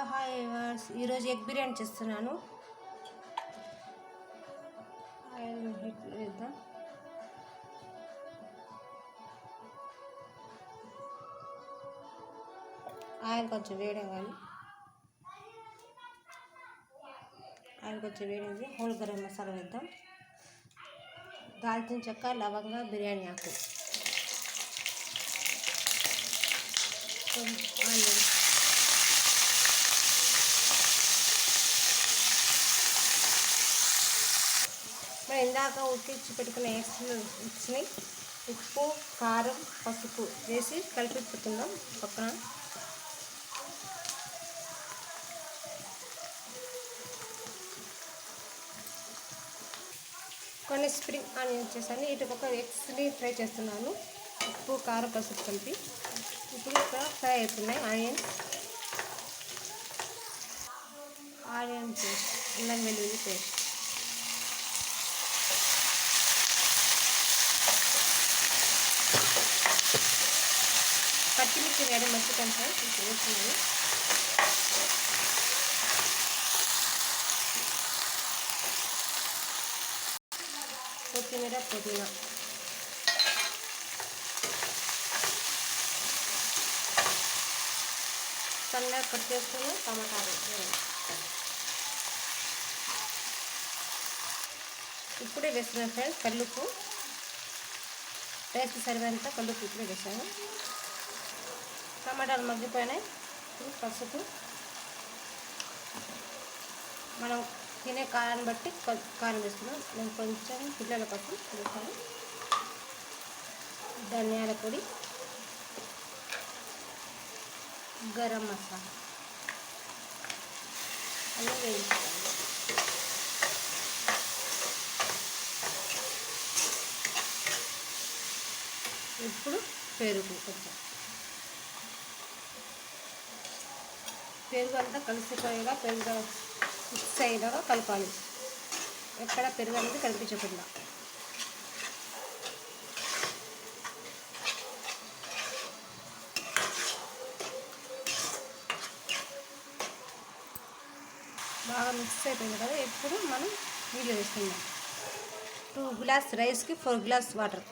Hello hi వర్స్ ఈరోజు egg biryani చేస్తున్నాను. ఆయిల్ హెట్ వేద్దాం ఆయిల్ కొంచెం వేడవ్వాలి. ఆయిల్ కొంచెం వేడింది హోల్ గరం మసాలా వేద్దాం. దాల్చిన చెక్క లవంగా బిర్యానీ ఆకు. కొంచెం ఆనియన్ మనం ఇందాక ఉడికించి పెట్టుకున్న ఎగ్స్ ఎగ్స్ని ఉప్పు కారం పసుపు వేసి కలిపి పెట్టుకుందాం పక్కన. కొన్ని స్ప్రింగ్ ఆనియన్స్ చేశాను ఇటు పక్క ఎగ్స్ని ఫ్రై చేస్తున్నాను. ఉప్పు కారం పసుపు కలిపి. ఇప్పుడు ఇక్కడ ఫ్రై అవుతున్నాయి ఆనియన్స్ ఆనియన్ పేస్ట్ అల్లం వెల్లుల్లి పేస్ట్. పచ్చిమిర్చి వేయడం మర్చిపోయాను సార్ ఇప్పుడు వేస్తున్నాను కొత్తిమీర పుదీనా. సన్నగా కట్ చేసుకుని టమాటాలు ఇప్పుడే వేస్తున్నాను ఫ్రెండ్స్ కల్లుపు టేస్ట్ సరిపోయినంత కల్లుపు ఇప్పుడే వేసాను టమాటాలు మగ్గిపోయినాయి. ఇప్పుడు పసుపు. మనం తినే కారాన్ని బట్టి కారం వేసుకున్నాం నేను కొంచెం పిల్లల కోసం వేసాను ధనియాల పొడి. గరం మసాలా. అన్నీ వేయించుకోవాలి. ఇప్పుడు పెరుగు కొంచెం. పెరుగు అంతా కలిసిపోయేలా పెరుగు మిక్స్ అయ్యేలాగా కలపాలి. ఎక్కడ పెరుగు అనేది కనిపించకుండా. బాగా మిక్స్ అయిపోయింది కదా ఇప్పుడు మనం నీళ్ళు వేసుకుందాం టూ గ్లాస్ రైస్కి ఫోర్ గ్లాస్ వాటర్.